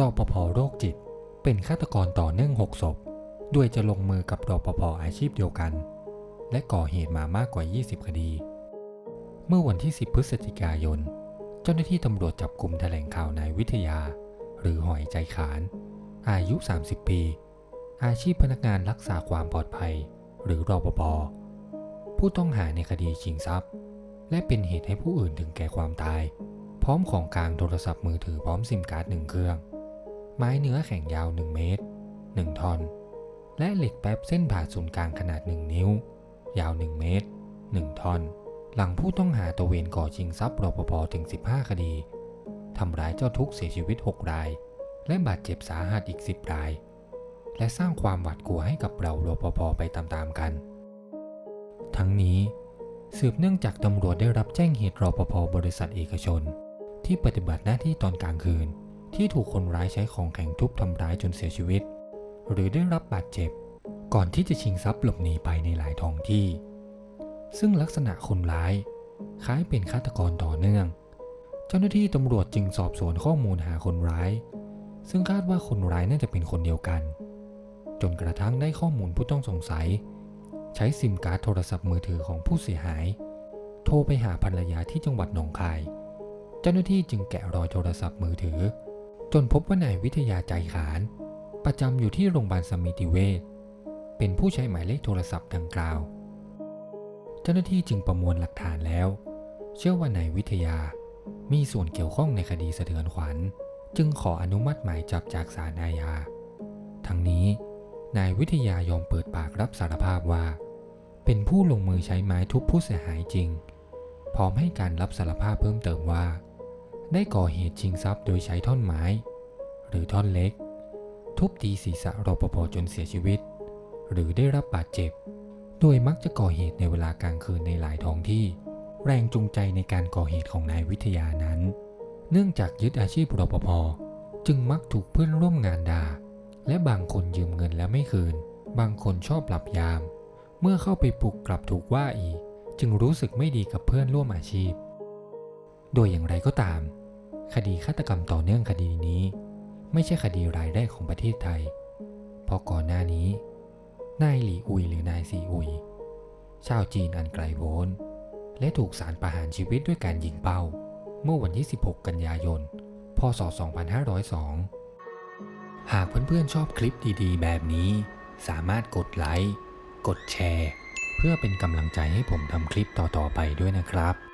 รอปภโรคจิต เป็นฆาตกรต่อเนื่องหกศพ ด้วยจะลงมือกับรอปภอาชีพเดียวกัน และก่อเหตุมามากกว่า 20 คดี เมื่อวันที่ 10 พฤศจิกายน เจ้าหน้าที่ตำรวจจับกลุ่มแถลงข่าวนายวิทยา หรือหอยใจขาน อายุ 30 ปี อาชีพพนักงานรักษาความปลอดภัย หรือรอปภผู้ต้องหาในคดีชิงทรัพย์ และเป็นเหตุให้ผู้อื่นถึงแก่ความตาย พร้อมของกลางโทรศัพท์มือถือพร้อมซิมการ์ดหนึ่งเครื่อง ไม้เนื้อแข็งยาว 1 เมตร 1ท่อน และเหล็กแป๊บเส้นผ่าศูนย์กลางขนาด 1 นิ้ว ยาว 1 เมตร 1ท่อน หลังผู้ต้องหาตะเวนก่อชิงทรัพย์รปภถึง 15 คดีทำร้ายเจ้าทุกเสียชีวิต 6 ราย และบาดเจ็บสาหัสอีก 10 ราย และสร้างความหวาดกลัวให้กับเรารปภไปตามๆกัน ทั้งนี้สืบเนื่องจากตำรวจได้รับแจ้งเหตุรปภบริษัทเอกชน ที่ปฏิบัติหน้าที่ตอนกลางคืน ที่ถูกคนร้ายใช้ของแข็งทุบทำร้ายจนเสียชีวิต หรือได้รับบาดเจ็บ ก่อนที่จะชิงทรัพย์หลบหนีไปในหลายท้องที่ ซึ่งลักษณะคนร้าย คล้ายเป็นฆาตกรต่อเนื่อง เจ้าหน้าที่ตำรวจจึงสอบสวนข้อมูลหาคนร้าย ซึ่งคาดว่าคนร้ายน่าจะเป็นคนเดียวกัน จนกระทั่งได้ข้อมูลผู้ต้องสงสัย ใช้ซิมการ์ดโทรศัพท์มือถือของผู้เสียหาย โทรไปหาภรรยาที่จังหวัดหนองคาย เจ้าหน้าที่จึงแกะรอยโทรศัพท์มือถือ จนพบว่านายวิทยาใจขาน ประจำอยู่ที่โรงพยาบาลสมิติเวชเป็นผู้ใช้หมายเลขโทรศัพท์ดังกล่าว เจ้าหน้าที่จึงประมวลหลักฐานแล้ว เชื่อว่านายวิทยามีส่วนเกี่ยวข้องในคดีสะเทือนขวัญ จึงขออนุมัติหมายจับจากศาลอาญา ทั้งนี้ นายวิทยายอมเปิดปากรับสารภาพว่า เป็นผู้ลงมือใช้ไม้ทุบผู้เสียหายจริง พร้อมให้การรับสารภาพเพิ่มเติมว่า ได้ก่อเหตุชิงทรัพย์โดยใช้ท่อนไม้ หรือท่อนเล็ก ทุบตีศีรษะรปภจนเสียชีวิต หรือได้รับบาดเจ็บ โดยมักจะก่อเหตุในเวลากลางคืนในหลายท้องที่ แรงจูงใจในการก่อเหตุของนายวิทยานั้น เนื่องจากยึดอาชีพรปภจึงมักถูกเพื่อนร่วมงานด่า และบางคนยืมเงินแล้วไม่คืน บางคนชอบหลับยาม เมื่อเข้าไปปลุกกลับถูกว่าอีก จึงรู้สึกไม่ดีกับเพื่อนร่วมอาชีพ โดยอย่างไรก็ตาม คดีฆาตกรรมต่อเนื่องคดีนี้ ไม่ใช่คดีรายแรกของประเทศไทย เพราะก่อนหน้านี้ นายหลีอุยหรือนายซีอุย ชาวจีนอันไกลโพ้นและถูกสารประหารชีวิตด้วยการยิงเป้า เมื่อวันที่ 16 กันยายน พศ 2502 หากเพื่อนๆชอบคลิปดีๆ แบบนี้ สามารถกดไลค์ กดแชร์ เพื่อเป็นกำลังใจให้ผมทำคลิปต่อๆไปด้วยนะครับ